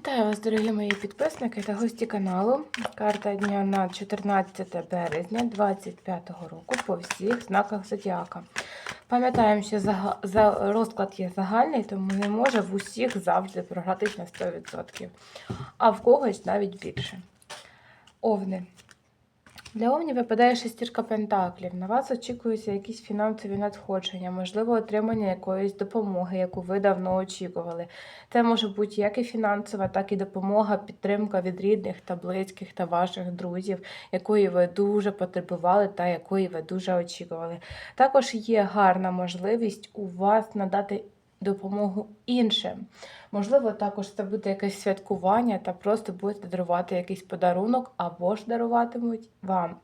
Вітаю вас, дорогі мої підписники та гості каналу. Карта дня на 14 березня 2025 року по всіх знаках зодіака. Пам'ятаємо, що розклад є загальний, тому не може в усіх завжди програтись на 100%, а в когось навіть більше. Овни. Для Овні випадає шестірка пентаклів. На вас очікуються якісь фінансові надходження, можливо, отримання якоїсь допомоги, яку ви давно очікували. Це може бути як і фінансова, так і допомога, підтримка від рідних та близьких та ваших друзів, якої ви дуже потребували та якої ви дуже очікували. Також є гарна можливість у вас надати допомогу іншим. Можливо, також це буде якесь святкування та просто будете дарувати якийсь подарунок або ж даруватимуть вам.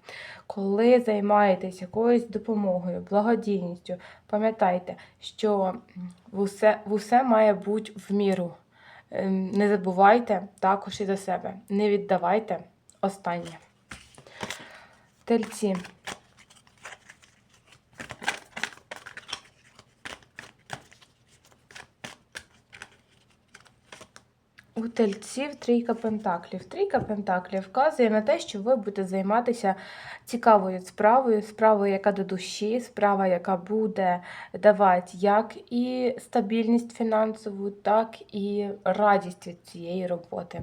Коли займаєтесь якоюсь допомогою, благодійністю, пам'ятайте, що усе, усе має бути в міру. Ем, Не забувайте також і за себе. Не віддавайте останнє. Тельці. У тельців трійка пентаклів. Трійка пентаклів вказує на те, що ви будете займатися цікавою справою, справою, яка до душі, справа, яка буде давати як і стабільність фінансову, так і радість від цієї роботи.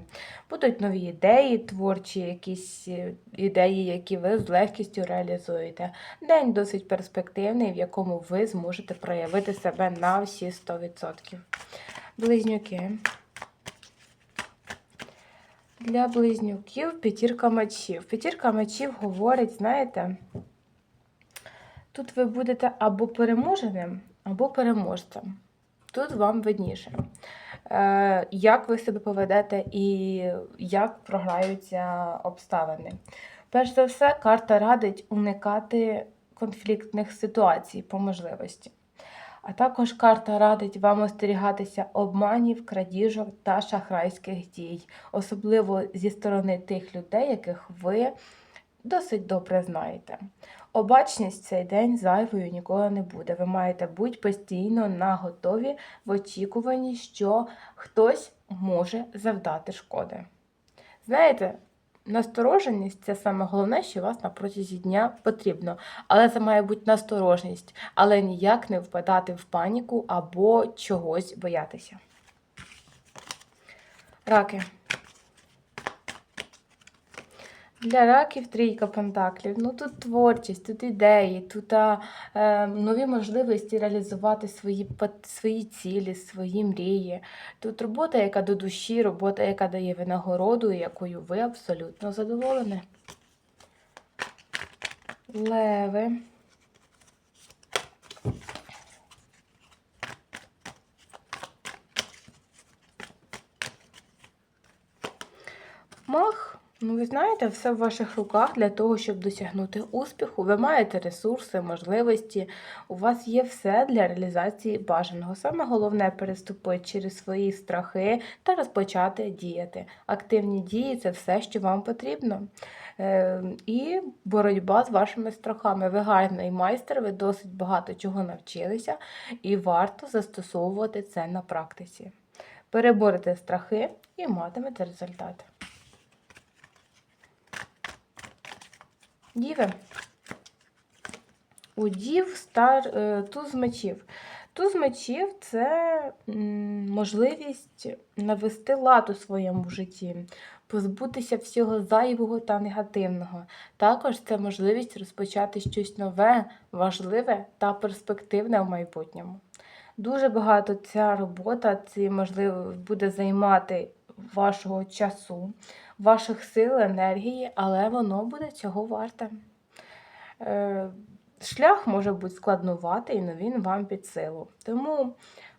Будуть нові ідеї, творчі якісь е, ідеї, які ви з легкістю реалізуєте. День досить перспективний, в якому ви зможете проявити себе на всі 100%. Близнюки. Для близнюків п'ятірка мечів. П'ятірка мечів говорить, знаєте, тут ви будете або переможеним, або переможцем. Тут вам видніше. Е, як ви себе поведете і як програються обставини. Перш за все, карта радить уникати конфліктних ситуацій по можливості. А також карта радить вам остерігатися обманів, крадіжок та шахрайських дій, особливо зі сторони тих людей, яких ви досить добре знаєте. Обачність цей день зайвою ніколи не буде. Ви маєте бути постійно на готові в очікуванні, що хтось може завдати шкоди. Знаєте, настороженість це саме головне, що вас на протязі дня потрібно. Але це має бути насторожність, але ніяк не впадати в паніку або чогось боятися. Раки. Для раків трійка пентаклів. Ну тут творчість, тут ідеї, тут е, нові можливості реалізувати свої, свої цілі, свої мрії. Тут робота, яка до душі, робота, яка дає винагороду, якою ви абсолютно задоволені. Леви. Мах, ну ви знаєте, все в ваших руках для того, щоб досягнути успіху. Ви маєте ресурси, можливості. У вас є все для реалізації бажаного. Саме головне переступити через свої страхи та розпочати діяти. Активні дії це все, що вам потрібно. Е, І боротьба з вашими страхами. Ви гарний майстер, ви досить багато чого навчилися, і варто застосовувати це на практиці. Переборете страхи і матимете результат. Діви. У дів стар е, туз мечів. Туз мечів це можливість навести лад у своєму житті, позбутися всього зайвого та негативного. Також це можливість розпочати щось нове, важливе та перспективне в майбутньому. Дуже багато ця робота ці, можливо, буде займати вашого часу, ваших сил, енергії, але воно буде цього варте. Е, Шлях може бути складнуватий, але він вам під силу. Тому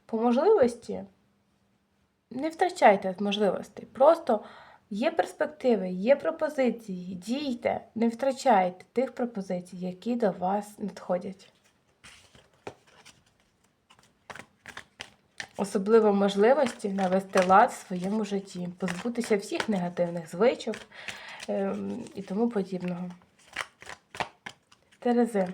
по можливості не втрачайте можливостей. Просто є перспективи, є пропозиції, дійте, не втрачайте тих пропозицій, які до вас надходять. Особливо можливості навести лад в своєму житті, позбутися всіх негативних звичок ем, і тому подібного. Терези.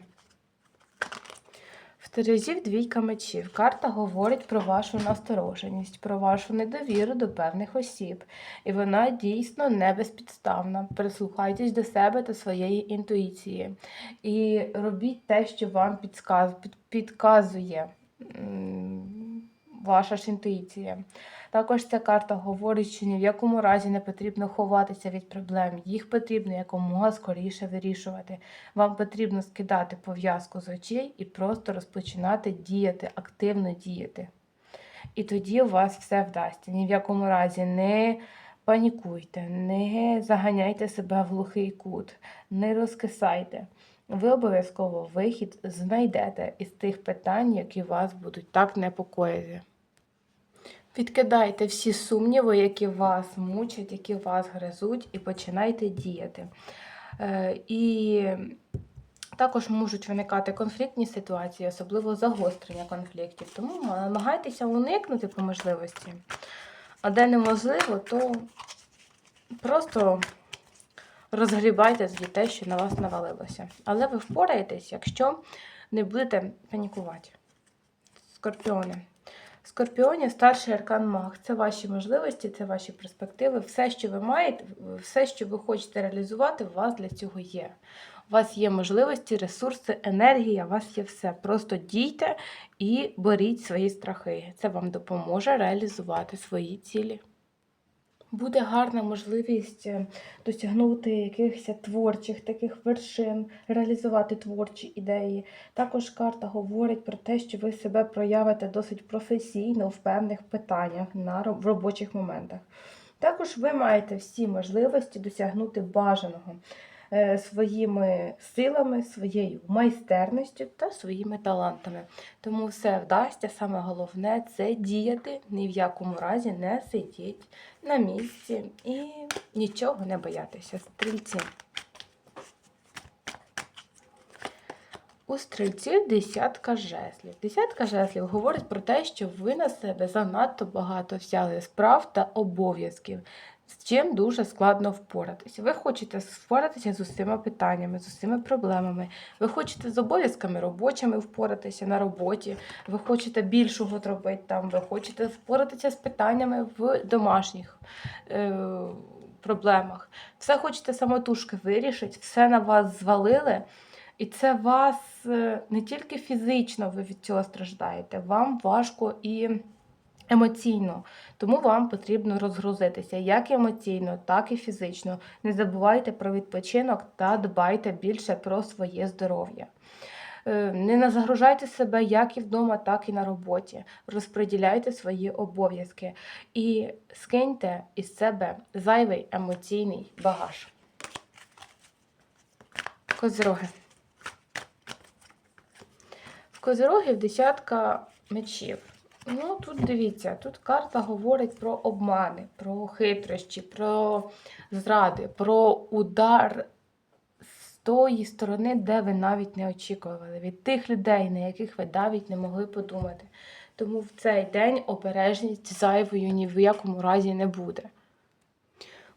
В Терезів двійка мечів. Карта говорить про вашу настороженість, про вашу недовіру до певних осіб. І вона дійсно не безпідставна. Прислухайтесь до себе та своєї інтуїції. І робіть те, що вам підказує ваша ж інтуїція. Також ця карта говорить, що ні в якому разі не потрібно ховатися від проблем. Їх потрібно якомога скоріше вирішувати. Вам потрібно скидати пов'язку з очей і просто розпочинати діяти, активно діяти. І тоді у вас все вдасться. Ні в якому разі не панікуйте, не заганяйте себе в глухий кут, не розкисайте. Ви обов'язково вихід знайдете із тих питань, які вас будуть так непокоїти. Відкидайте всі сумніви, які вас мучать, які вас гризуть, і починайте діяти. Е, І також можуть виникати конфліктні ситуації, особливо загострення конфліктів. Тому намагайтеся уникнути по можливості. А де неможливо, то просто розгрібайте тоді те, що на вас навалилося. Але ви впораєтесь, якщо не будете панікувати. Скорпіони. Скорпіоні старший аркан маг. Це ваші можливості, це ваші перспективи. Все, що ви маєте, все, що ви хочете реалізувати, у вас для цього є. У вас є можливості, ресурси, енергія, у вас є все. Просто дійте і боріть свої страхи. Це вам допоможе реалізувати свої цілі. Буде гарна можливість е, досягнути якихось творчих таких вершин, реалізувати творчі ідеї. Також карта говорить про те, що ви себе проявите досить професійно в певних питаннях на робочих моментах. Також ви маєте всі можливості досягнути бажаного своїми силами, своєю майстерністю та своїми талантами. Тому все вдасться. Саме головне це діяти, ні в якому разі не сидіть на місці і нічого не боятися. Стрільці. У стрільців десятка жезлів. Десятка жезлів говорить про те, що ви на себе занадто багато взяли справ та обов'язків, з чим дуже складно впоратися. Ви хочете впоратися з усіма питаннями, з усіма проблемами. Ви хочете з обов'язками робочими впоратися на роботі, ви хочете більшого зробити там, ви хочете впоратися з питаннями в домашніх е, проблемах. Все хочете самотужки вирішити, все на вас звалили. І це вас е, не тільки фізично ви від цього страждаєте, вам важко і емоційно. Тому вам потрібно розгрузитися як емоційно, так і фізично. Не забувайте про відпочинок та дбайте більше про своє здоров'я. Е, Не назагружайте себе як і вдома, так і на роботі. Розподіляйте свої обов'язки і скиньте із себе зайвий емоційний багаж. Козироги. В козирогів десятка мечів. Ну, тут дивіться, тут карта говорить про обмани, про хитрощі, про зради, про удар з тої сторони, де ви навіть не очікували, від тих людей, на яких ви навіть не могли подумати. Тому в цей день обережність зайвою ні в якому разі не буде.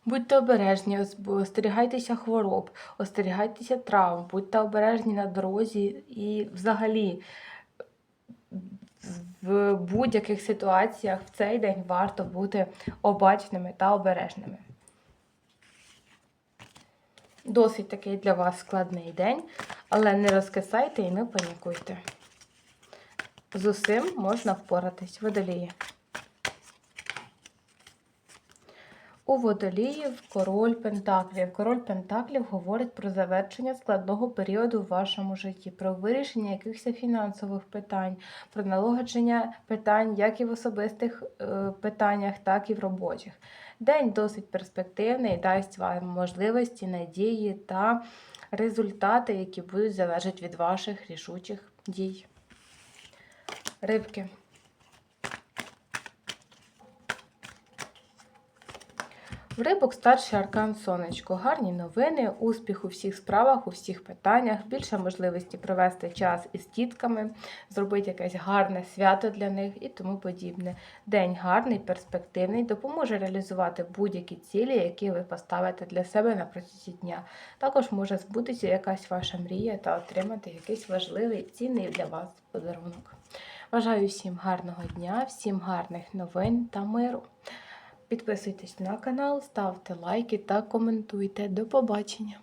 Будьте обережні, остерігайтеся хвороб, остерігайтеся травм, будьте обережні на дорозі і взагалі в будь-яких ситуаціях в цей день варто бути обачними та обережними. Досить такий для вас складний день, але не розкисайте і не панікуйте. З усім можна впоратись. Водолії. У водоліїв король Пентаклів. Король Пентаклів говорить про завершення складного періоду в вашому житті, про вирішення якихось фінансових питань, про налагодження питань як і в особистих е, питаннях, так і в робочих. День досить перспективний, дасть вам можливості, надії та результати, які будуть залежати від ваших рішучих дій. Рибки. В рибок старший аркан сонечко. Гарні новини, успіх у всіх справах, у всіх питаннях, більше можливості провести час із тітками, зробити якесь гарне свято для них і тому подібне. День гарний, перспективний, допоможе реалізувати будь-які цілі, які ви поставите для себе на протязі дня. Також може збутися якась ваша мрія та отримати якийсь важливий цінний для вас подарунок. Бажаю всім гарного дня, всім гарних новин та миру. Підписуйтесь на канал, ставте лайки та коментуйте. До побачення!